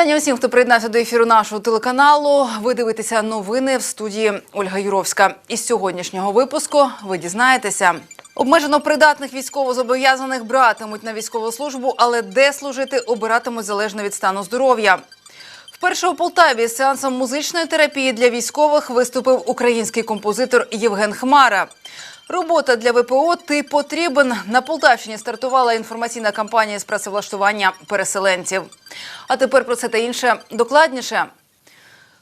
Вітання усім, хто приєднався до ефіру нашого телеканалу. Ви дивитеся новини в студії Ольга Юровська. Із сьогоднішнього випуску ви дізнаєтеся. Обмежено придатних військовозобов'язаних братимуть на військову службу, але де служити обиратимуть залежно від стану здоров'я. Вперше у Полтаві з сеансом музичної терапії для військових виступив український композитор Євген Хмара. Робота для ВПО ти потрібен. На Полтавщині стартувала інформаційна кампанія з працевлаштування переселенців. А тепер про це та інше докладніше.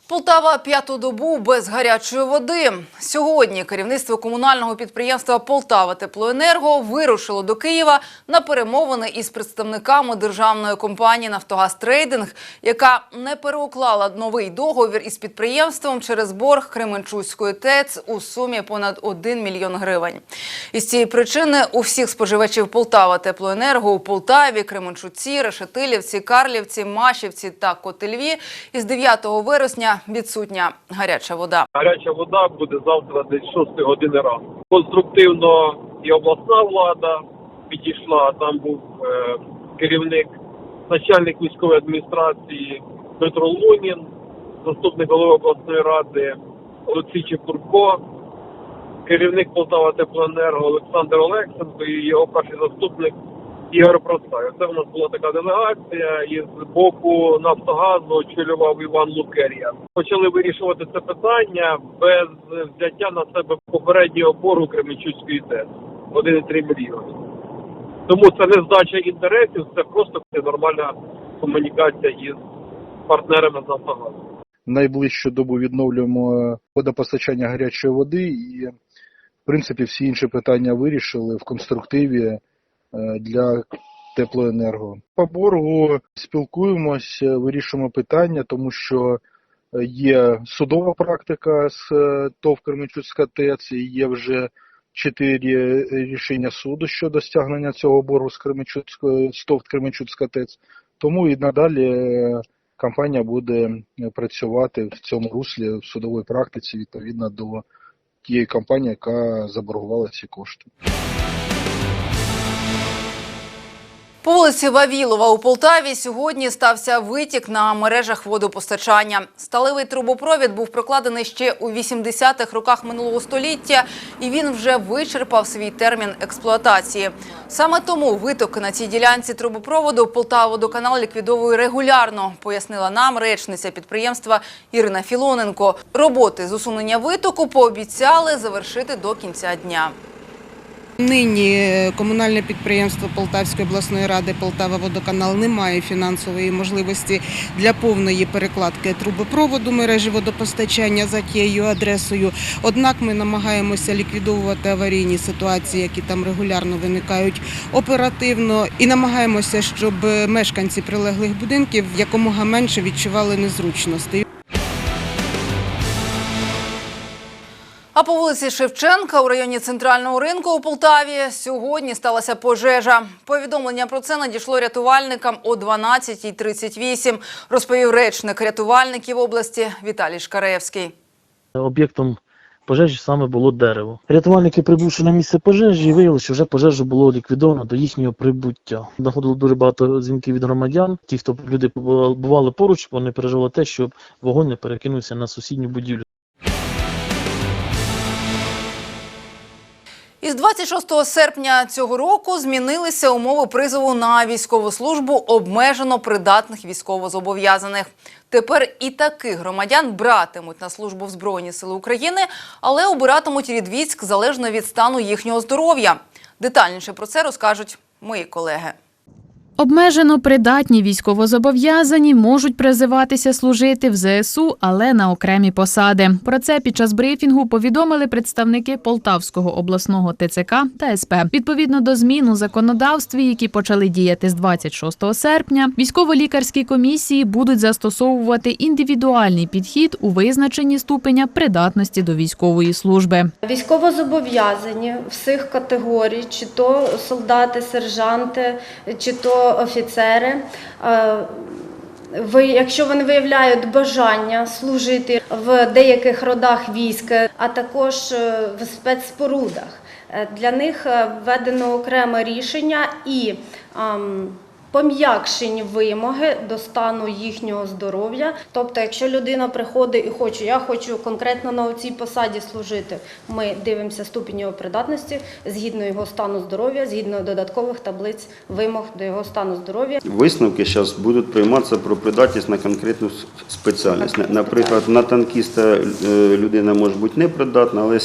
Полтава п'яту добу без гарячої води. Сьогодні керівництво комунального підприємства Полтава Теплоенерго вирушило до Києва на перемовини із представниками державної компанії Нафтогаз Трейдинг, яка не переуклала новий договір із підприємством через борг Кременчуцької ТЕЦ у сумі понад 1 мільйон гривень. Із цієї причини у всіх споживачів Полтава Теплоенерго у Полтаві, Кременчуці, Решетилівці, Карлівці, Машівці та Котельві із 9 вересня відсутня гаряча вода. Гаряча вода буде завтра десь 6 години ранку. Конструктивно і обласна влада підійшла. Там був е, керівник, начальник військової адміністрації Дмитро Лунін, заступник голови обласної ради Олексій Чепурко, керівник Полтава Теплоенерго Олександр Олексенко і його перший заступник Ігор Простай. Це в нас була така делегація, і з боку Нафтогазу очолював Іван Лукер'я. Почали вирішувати це питання без взяття на себе попереднього боргу Кременчуцької ТЕС 1,3 мільйони. Тому це не здача інтересів, це просто нормальна комунікація із партнерами Нафтогазу. найближчу добу відновлюємо водопостачання гарячої води і, в принципі, всі інші питання вирішили в конструктиві е, для теплоенерго. По боргу спілкуємось, е, вирішуємо питання, тому що е, є судова практика з е, ТОВ Кременчуцька ТЕЦ, і є вже чотири рішення суду щодо стягнення цього боргу з Кременчуцької з ТОВ Кременчуцька ТЕЦ. Тому і надалі е, компанія буде е, працювати в цьому руслі в судовій практиці відповідно до тієї компанії, яка заборгувала ці кошти. По вулиці Вавілова у Полтаві сьогодні стався витік на мережах водопостачання. Сталевий трубопровід був прокладений ще у 80-х роках минулого століття, і він вже вичерпав свій термін експлуатації. Саме тому витоки на цій ділянці трубопроводу Полтаводоканал ліквідовує регулярно, пояснила нам речниця підприємства Ірина Філоненко. Роботи з усунення витоку пообіцяли завершити до кінця дня. Нині комунальне підприємство Полтавської обласної ради Полтава Водоканал не має фінансової можливості для повної перекладки трубопроводу мережі водопостачання за тією адресою. Однак ми намагаємося ліквідовувати аварійні ситуації, які там регулярно виникають оперативно, і намагаємося, щоб мешканці прилеглих будинків якомога менше відчували незручностей. А по вулиці Шевченка у районі центрального ринку у Полтаві сьогодні сталася пожежа. Повідомлення про це надійшло рятувальникам о 12.38, розповів речник рятувальників області Віталій Шкаревський. Об'єктом пожежі саме було дерево. Рятувальники, прибувши на місце пожежі, виявили, що вже пожежу було ліквідовано до їхнього прибуття. Доходило дуже багато дзвінків від громадян. Ті, хто люди бували поруч, вони переживали те, щоб вогонь не перекинувся на сусідню будівлю. Із 26 серпня цього року змінилися умови призову на військову службу обмежено придатних військовозобов'язаних. Тепер і таких громадян братимуть на службу в Збройні Сили України, але обиратимуть рід військ залежно від стану їхнього здоров'я. Детальніше про це розкажуть мої колеги. Обмежено придатні військовозобов'язані можуть призиватися служити в ЗСУ, але на окремі посади. Про це під час брифінгу повідомили представники Полтавського обласного ТЦК та СП. Відповідно до змін у законодавстві, які почали діяти з 26 серпня, військово-лікарські комісії будуть застосовувати індивідуальний підхід у визначенні ступеня придатності до військової служби. Військовозобов'язані всіх категорій, чи то солдати, сержанти, чи то офіцери. е, Ви, якщо вони виявляють бажання служити в деяких родах військ, а також е, в спецспорудах, е, для них введено окреме рішення і ем, пом'якшені вимоги до стану їхнього здоров'я. Тобто, якщо людина приходить і хоче, я хочу конкретно на цій посаді служити, ми дивимося ступінь його придатності згідно його стану здоров'я, згідно додаткових таблиць вимог до його стану здоров'я. Висновки зараз будуть прийматися про придатність на конкретну спеціальність. Наприклад, на танкіста е, людина може бути непридатна, але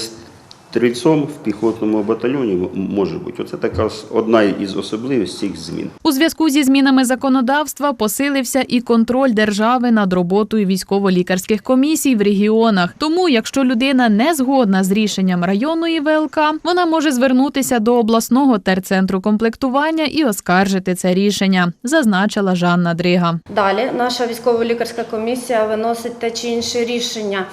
стрільцом в піхотному батальйоні може бути. Оце така одна із особливостей цих змін. У зв'язку зі змінами законодавства посилився і контроль держави над роботою військово-лікарських комісій в регіонах. Тому, якщо людина не згодна з рішенням районної ВЛК, вона може звернутися до обласного терцентру комплектування і оскаржити це рішення, зазначила Жанна Дрига. Далі наша військово-лікарська комісія виносить те чи інше рішення.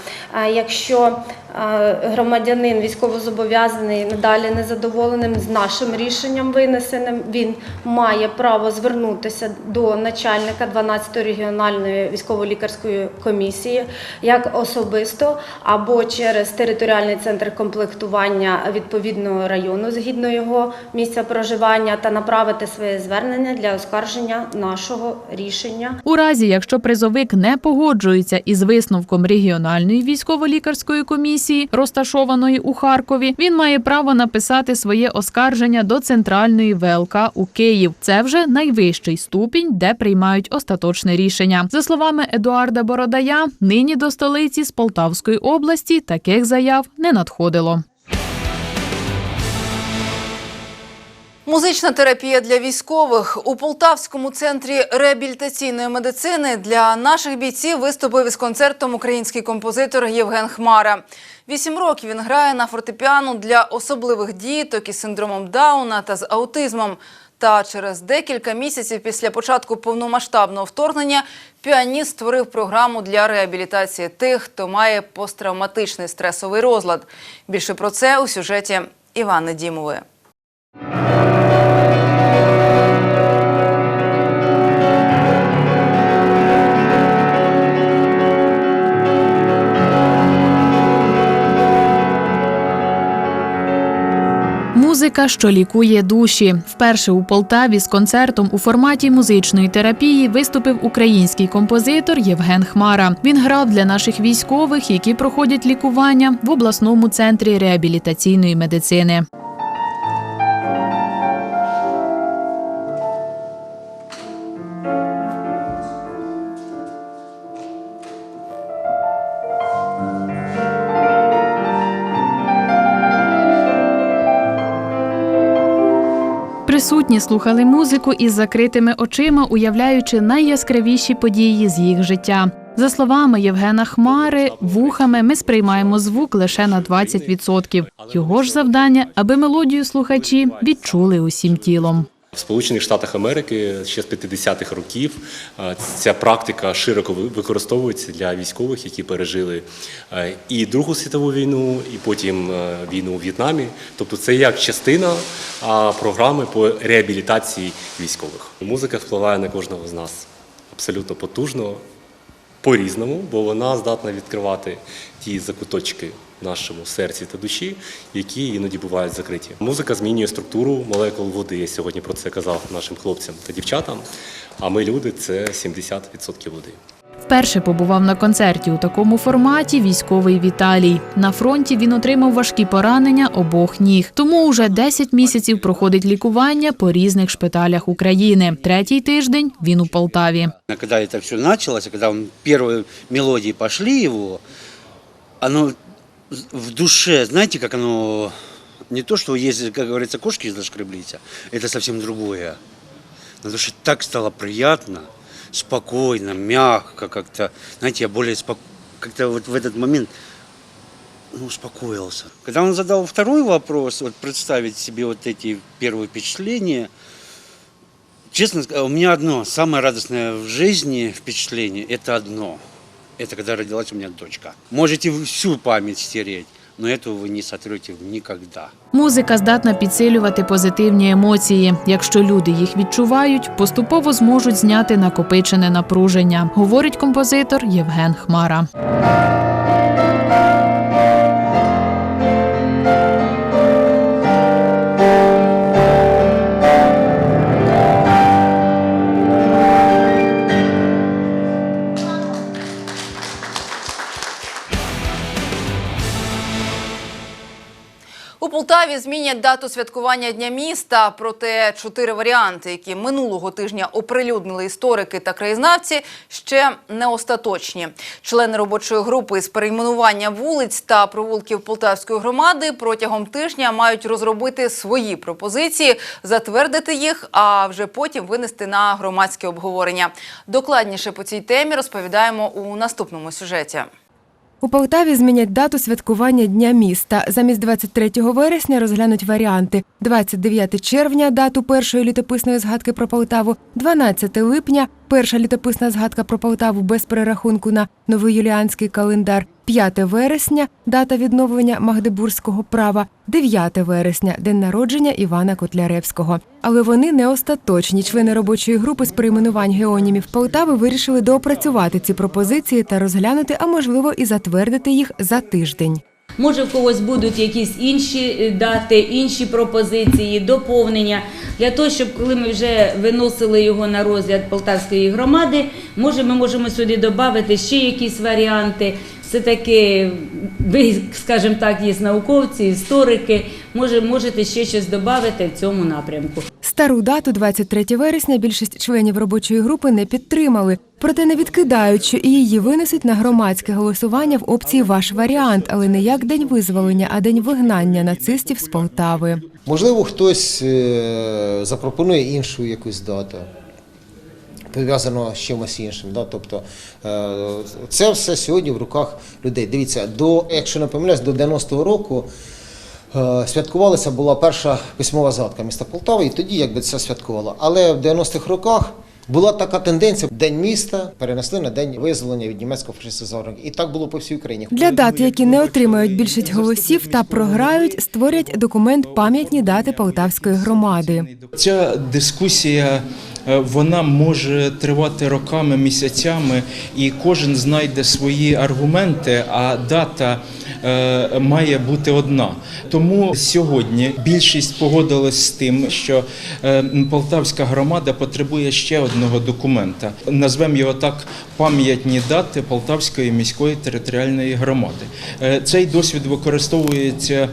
Е, Якщо е, громадянин військовозобов'язаний надалі незадоволеним з нашим рішенням винесеним, він має право звернутися до начальника 12-ї регіональної військово-лікарської комісії як особисто або через територіальний центр комплектування відповідного району згідно його місця проживання та направити своє звернення для оскарження нашого рішення. У разі, якщо призовик не погоджується із висновком регіональної військово-лікарської комісії, розташованої у Харкові, він має право написати своє оскарження до центральної ВЛК у Київ. Це вже найвищий ступінь, де приймають остаточне рішення. За словами Едуарда Бородая, нині до столиці з Полтавської області таких заяв не надходило. Музична терапія для військових у Полтавському центрі реабілітаційної медицини для наших бійців виступив із концертом український композитор Євген Хмара. Вісім років він грає на фортепіано для особливих діток із синдромом Дауна та з аутизмом. Та через декілька місяців після початку повномасштабного вторгнення піаніст створив програму для реабілітації тих, хто має посттравматичний стресовий розлад. Більше про це у сюжеті Івани Дімової. Музика, що лікує душі. Вперше у Полтаві з концертом у форматі музичної терапії виступив український композитор Євген Хмара. Він грав для наших військових, які проходять лікування в обласному центрі реабілітаційної медицини. Слухали музику із закритими очима, уявляючи найяскравіші події з їх життя. За словами Євгена Хмари, вухами ми сприймаємо звук лише на 20%. Його ж завдання, аби мелодію слухачі відчули усім тілом. В Сполучених Штатах Америки ще з 50-х років ця практика широко використовується для військових, які пережили і Другу світову війну, і потім війну у В'єтнамі. Тобто це як частина програми по реабілітації військових. Музика впливає на кожного з нас абсолютно потужно, по-різному, бо вона здатна відкривати ті закуточки нашому серці та душі, які іноді бувають закриті. Музика змінює структуру молекул води. Я сьогодні про це казав нашим хлопцям та дівчатам. А ми люди це 70% води. Вперше побував на концерті у такому форматі військовий Віталій. На фронті він отримав важкі поранення обох ніг. Тому уже 10 місяців проходить лікування по різних шпиталях України. Третій тиждень він у Полтаві. Когда это все началось, а когда он, первые мелодии пошли его, оно в душе, знаете, как оно, не то, что есть, как говорится, кошки зашкреблись, а это совсем другое. На душе так стало приятно, спокойно, мягко как-то. Знаете, я более спок... как-то вот в этот момент ну, успокоился. Когда он задал второй вопрос, вот представить себе вот эти первые впечатления, Честно сказать, у меня одно самое радостное в жизни впечатление – это одно. Это когда родилась у меня дочка. Можете всю память стереть, но этого вы не сотрете никогда. Музика здатна підсилювати позитивні емоції. Якщо люди їх відчувають, поступово зможуть зняти накопичене напруження, говорить композитор Євген Хмара. Полтаві змінять дату святкування Дня міста. Проте чотири варіанти, які минулого тижня оприлюднили історики та краєзнавці, ще не остаточні. Члени робочої групи з перейменування вулиць та провулків Полтавської громади протягом тижня мають розробити свої пропозиції, затвердити їх, а вже потім винести на громадське обговорення. Докладніше по цій темі розповідаємо у наступному сюжеті. У Полтаві змінять дату святкування Дня міста. Замість 23 вересня розглянуть варіанти: 29 червня дату першої літописної згадки про Полтаву, 12 липня перша літописна згадка про Полтаву без перерахунку на новий юліанський календар, 5 вересня дата відновлення магдебурзького права, 9 вересня день народження Івана Котляревського. Але вони не остаточні. Члени робочої групи з перейменувань геонімів Полтави вирішили доопрацювати ці пропозиції та розглянути, а можливо і затвердити їх за тиждень. Може, в когось будуть якісь інші е, дати, інші пропозиції, доповнення для того, щоб коли ми вже виносили його на розгляд Полтавської громади, може, ми можемо сюди додати ще якісь варіанти. Все таки, ви, скажімо так, є науковці, історики. Може, можете ще щось додати в цьому напрямку. Стару дату 23 вересня більшість членів робочої групи не підтримали, проте не відкидають, що і її винесуть на громадське голосування в опції ваш варіант, але не як день визволення, а день вигнання нацистів з Полтави. Можливо, хтось е, запропонує іншу якусь дату, пов'язану з чимось іншим. Да? Тобто е, це все сьогодні в руках людей. Дивіться, до, якщо не помиляюсь, до 90-го року е, святкувалася була перша письмова згадка міста Полтави, і тоді якби це святкувало. Але в 90-х роках. Була така тенденція День міста перенесли на день визволення від німецького фашистського загарбника. І так було по всій Україні. Для дат, які не отримають більшість голосів та програють, створять документ пам'ятні дати Полтавської громади. Ця дискусія вона може тривати роками, місяцями, і кожен знайде свої аргументи, а дата е, має бути одна. Тому сьогодні більшість погодилась з тим, що е, Полтавська громада потребує ще одного документа. Назвемо його так пам'ятні дати Полтавської міської територіальної громади. Е, Цей досвід використовується е,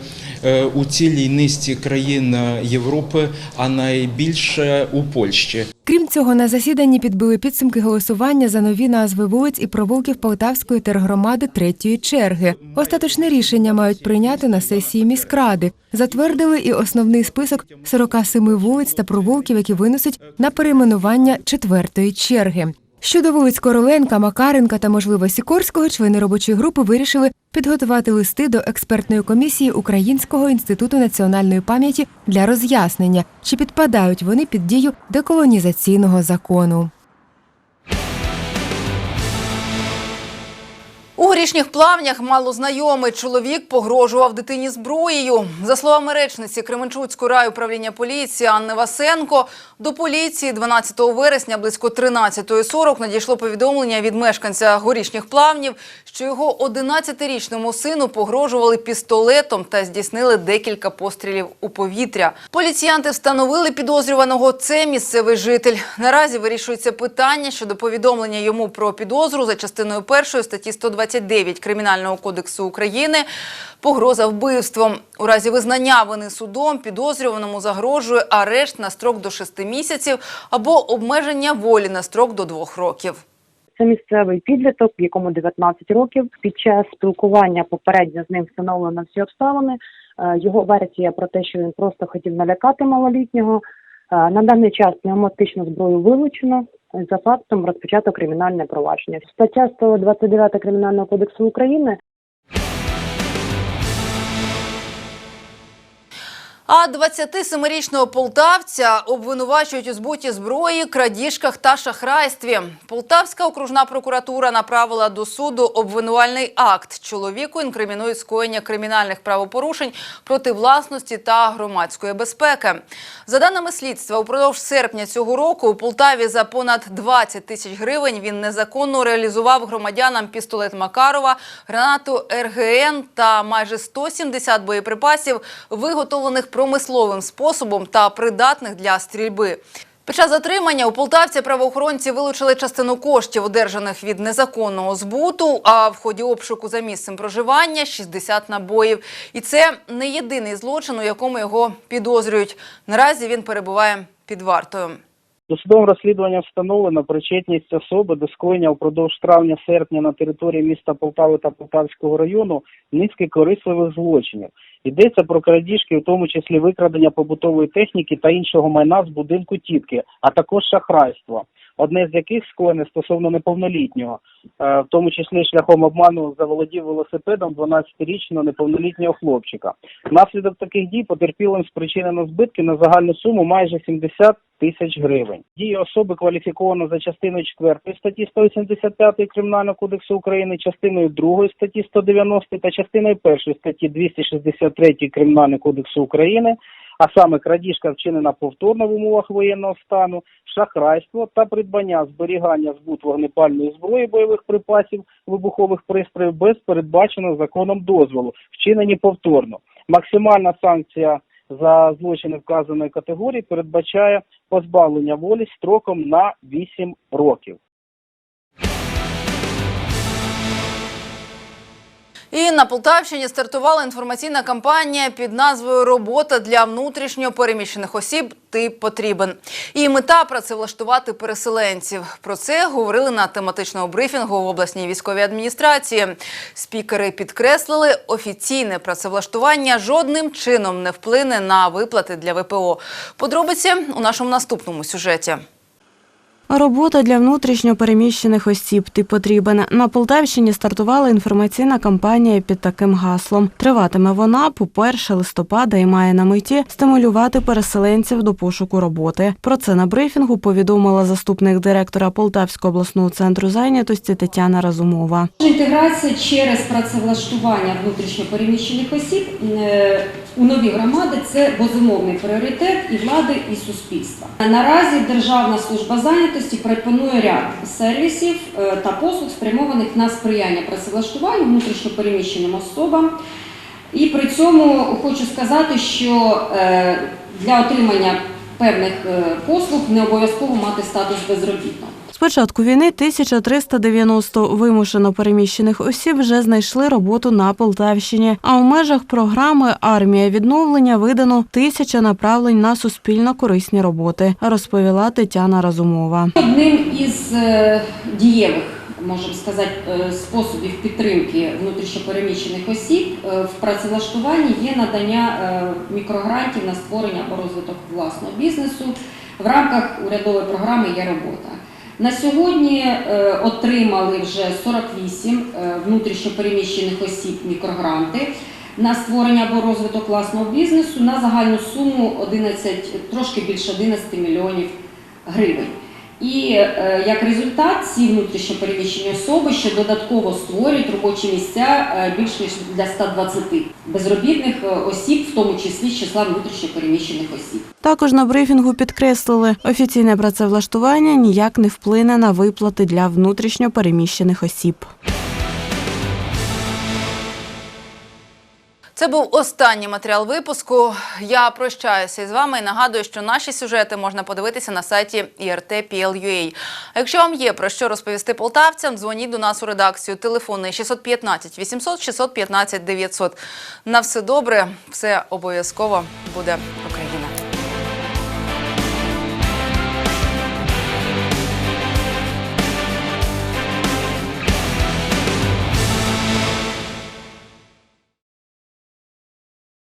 у цілій низці країн е, Європи, а найбільше у Польщі. Крім цього, на засіданні підбили підсумки голосування за нові назви вулиць і провулків Полтавської тергромади третьої черги. Остаточне рішення мають прийняти на сесії міськради. Затвердили і основний список 47 вулиць та провулків, які винесуть на перейменування четвертої черги. Щодо вулиць Короленка, Макаренка та, можливо, Сікорського, члени робочої групи вирішили підготувати листи до експертної комісії Українського інституту національної пам'яті для роз'яснення, чи підпадають вони під дію деколонізаційного закону. У горішніх плавнях малознайомий чоловік погрожував дитині зброєю. За словами речниці Кременчуцької райуправління поліції Анни Васенко, до поліції 12 вересня близько 13.40 надійшло повідомлення від мешканця горішніх плавнів, що його 11-річному сину погрожували пістолетом та здійснили декілька пострілів у повітря. Поліціянти встановили підозрюваного. Це місцевий житель. Наразі вирішується питання щодо повідомлення йому про підозру за частиною першої статті 129 Кримінального кодексу України. Погроза вбивством. У разі визнання вини судом підозрюваному загрожує арешт на строк до 6 місяців або обмеження волі на строк до 2 років. Це місцевий підліток, якому 19 років. Під час спілкування попередньо з ним встановлено всі обставини. Е, Його версія про те, що він просто хотів налякати малолітнього. Е, На даний час пневматичну зброю вилучено. За фактом розпочато кримінальне провадження. Стаття 129 Кримінального кодексу України А 27-річного полтавця обвинувачують у збуті зброї, крадіжках та шахрайстві. Полтавська окружна прокуратура направила до суду обвинувальний акт. Чоловіку інкримінують скоєння кримінальних правопорушень проти власності та громадської безпеки. За даними слідства, упродовж серпня цього року у Полтаві за понад 20 тисяч гривень він незаконно реалізував громадянам пістолет Макарова, гранату РГН та майже 170 боєприпасів, виготовлених промисловим способом та придатних для стрільби. Під час затримання у Полтавці правоохоронці вилучили частину коштів, одержаних від незаконного збуту. А в ході обшуку за місцем проживання 60 набоїв. І це не єдиний злочин, у якому його підозрюють. Наразі він перебуває під вартою. Досудовим розслідуванням встановлено причетність особи до скоєння впродовж травня-серпня на території міста Полтави та Полтавського району низки корисливих злочинів. Йдеться про крадіжки, в тому числі викрадення побутової техніки та іншого майна з будинку тітки, а також шахрайство. Одне з яких скоєне стосовно неповнолітнього, е, в тому числі шляхом обману заволодів велосипедом 12-річного неповнолітнього хлопчика. Внаслідок таких дій потерпілим спричинено збитки на загальну суму майже 70 тисяч гривень. Дії особи кваліфіковано за частиною 4 статті 185 Кримінального кодексу України, частиною 2 статті 190 та частиною 1 статті 263 Кримінального кодексу України, а саме крадіжка вчинена повторно в умовах воєнного стану, шахрайство та придбання, зберігання, збут вогнепальної зброї, бойових припасів, вибухових пристроїв без передбаченого законом дозволу, вчинені повторно. Максимальна санкція за злочини вказаної категорії передбачає позбавлення волі строком на 8 років. І на Полтавщині стартувала інформаційна кампанія під назвою Робота для внутрішньо переміщених осіб ти потрібен. І мета працевлаштувати переселенців. Про це говорили на тематичному брифінгу в обласній військовій адміністрації. Спікери підкреслили, офіційне працевлаштування жодним чином не вплине на виплати для ВПО. Подробиці у нашому наступному сюжеті. Робота для внутрішньо переміщених осіб ти потрібен. На Полтавщині стартувала інформаційна кампанія під таким гаслом. Триватиме вона по 1 листопада і має на меті стимулювати переселенців до пошуку роботи. Про це на брифінгу повідомила заступник директора Полтавського обласного центру зайнятості Тетяна Разумова. Інтеграція через працевлаштування внутрішньопереміщених осіб е, у нові громади це безумовний пріоритет і влади, і суспільства. Наразі Державна служба зайнятості пропонує ряд сервісів е, та послуг, спрямованих на сприяння працевлаштуванню внутрішньопереміщеним особам. І при цьому хочу сказати, що е, для отримання певних е, послуг не обов'язково мати статус безробітного. З початку війни 1390 вимушено переміщених осіб вже знайшли роботу на Полтавщині. А у межах програми Армія відновлення видано тисяча направлень на суспільно корисні роботи, розповіла Тетяна Разумова. Одним із е, дієвих, можемо сказати, е, способів підтримки внутрішньопереміщених осіб е, в працевлаштуванні є надання мікрогрантів на створення або розвиток власного бізнесу в рамках урядової програми Є робота. На сьогодні е, отримали вже 48 е, внутрішньопереміщених осіб мікрогранти на створення або розвиток власного бізнесу на загальну суму 11, трошки більше 11 мільйонів гривень. І е, як результат, ці внутрішньопереміщені особи ще додатково створюють робочі місця е, більш ніж для 120 безробітних е, осіб, в тому числі з числа внутрішньопереміщених осіб. Також на брифінгу підкреслили, офіційне працевлаштування ніяк не вплине на виплати для внутрішньопереміщених осіб. Це був останній матеріал випуску. Я прощаюся із вами і нагадую, що наші сюжети можна подивитися на сайті IRT.PL.UA. Якщо вам є про що розповісти полтавцям, дзвоніть до нас у редакцію. Телефони 615 800 615 900. На все добре, все обов'язково буде.